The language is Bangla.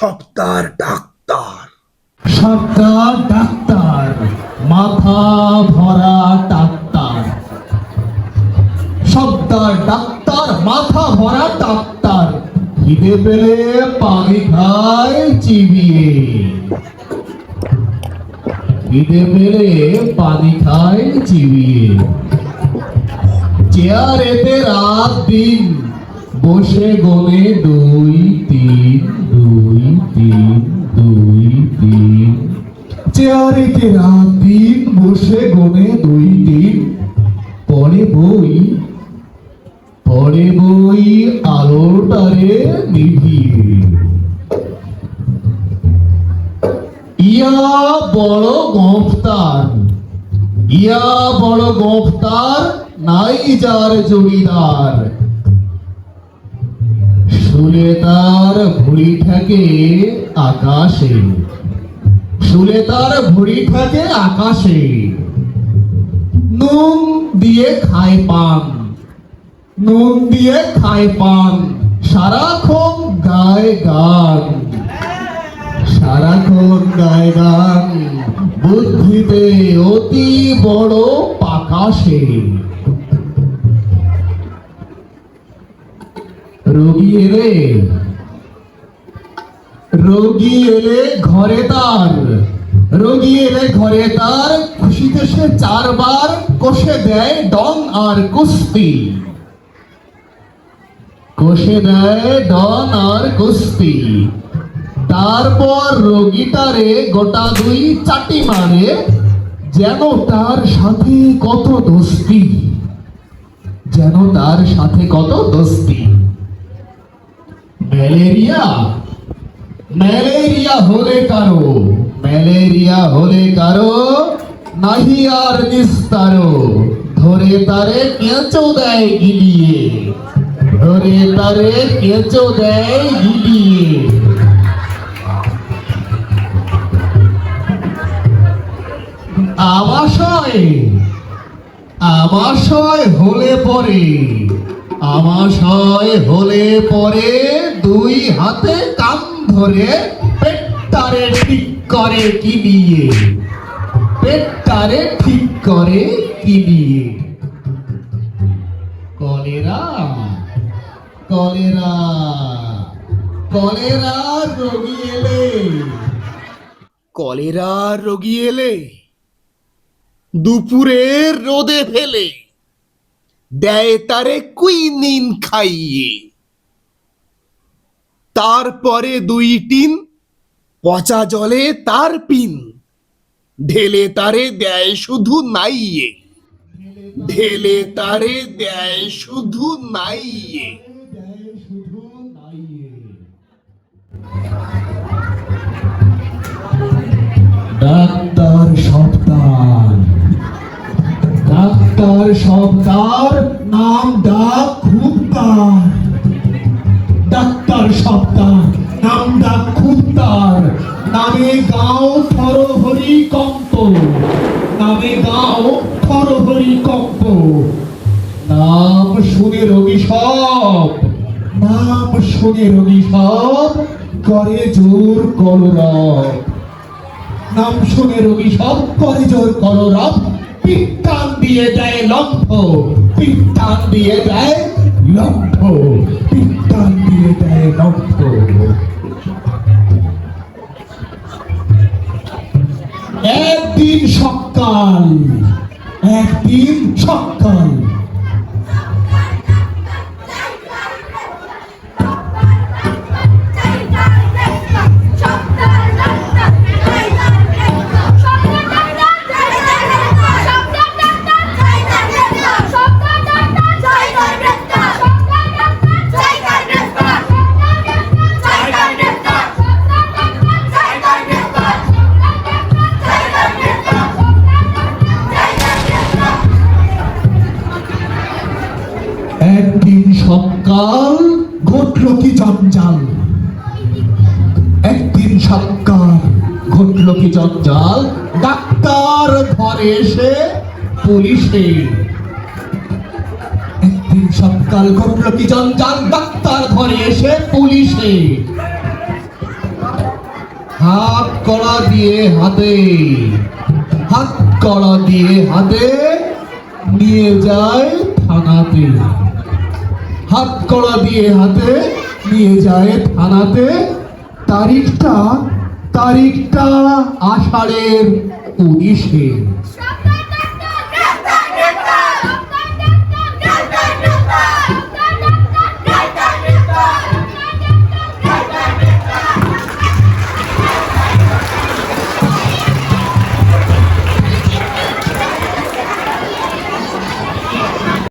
সপ্তাহ ডাক্তার। সরকার ডাক্তার, মাথা ভরা ডাক্তার। সর্দার ডাক্তার, মাথা ভরা ডাক্তার। খিদে পেলে পানি খায় চিবিয়ে। খিদে পেলে পানি খায় চিবিয়ে। চেয়ারেতে রাত দিন বসে গোনে দুই তিন দুই তিন দুই তিন। চেয়ারেতে রাত দিন বসে গোনে দুই তিন। পরে বই পরে বই আলোটারে নিভিয়ে। ইয়া বড় গফতার, ইয়া বড় গফতার, নাই যার জমিদার। শুলে তার ভুড়ি থাকে আকাশে। শুলে তার ভুড়ি থাকে আকাশে। নুন দিয়ে খায় পান। নুন দিয়ে খায় পান। সারাক্ষণ গায় গান। সারাক্ষণ গায় গান। বুদ্ধিতে অতি বড় পাকাশে। রোগী এলে? রোগী এলে ঘরে তার। রোগী এলে ঘরে তার, খুশিতে সে চারবার কষে দেয় ডং আর কুস্তি। কষে দেয় ডন আর কুস্তি। তারপর রোগীটারে গোটা দুই চাটি মারে, যেন তার সাথে কত দোস্তি। যেন তার সাথে কত দোস্তি। ম্যালেরিয়া? ম্যালেরিয়া হলে কারও? ম্যালেরিয়া হলে কারও? নাহি আর নিস্তারো। ধরে তারে কেঁচো দেয় গিলিয়ে। ধরে তারে কেঁচো দেয় গিলিয়ে। আমাশয় আমাশয় হলে পরে আমাশয় হলে পরে দুই হাতে কান ধরে পেটটারে ঠিক করে কি দিয়ে পেটটারে ঠিক করে কি দিয়ে কলেরা কলেরা কলেরা রোগী এলে। কলেরা রোগী এলে দুপুরের রোদে ফেলে। দেয় তারে কুইনিন খাইয়ে। তারপরে দুই টিন, পচা জলে তার পিন। ঢেলে তারে দেয় শুধু নাইয়ে। ঢেলে তারে দেয় শুধু নাইয়ে। ডাক্তার সপ্তার নাম ডাক খুব তার ডাক্তার সপ্তার নাম ডাক খুব তার নামে গাও থরহরি কম্প। নামে গাও থরহরি কম্প। নাম শুনে রোগী সব। নাম শুনে রোগী সব। করে জোর কলরব। নাম শুনে রোগী সব, করে জোর কররব পিত্তান দিয়ে দেয় লম্ফ, পিত্তান দিয়ে দেয় লম্ফ, পিত্তান দিয়ে দেয় লম্ফ। একদিন সকাল একদিন সকাল। সকাল ঘটল কি জঞ্জাল? একদিন সকাল ঘটল কি জঞ্জাল? ডাক্তার ঘরে এসে পুলিশে। একদিন সকাল ঘটল কি জঞ্জাল? ডাক্তার ঘরে এসে পুলিশে। হাত কড়া দিয়ে হাতে। হাত কড়া দিয়ে হাতে নিয়ে যায় থানাতে। হাত কড়া দিয়ে হাতে নিয়ে যায় থানাতে। তারিখটা তারিখটা আষাঢ়ের উনিশে।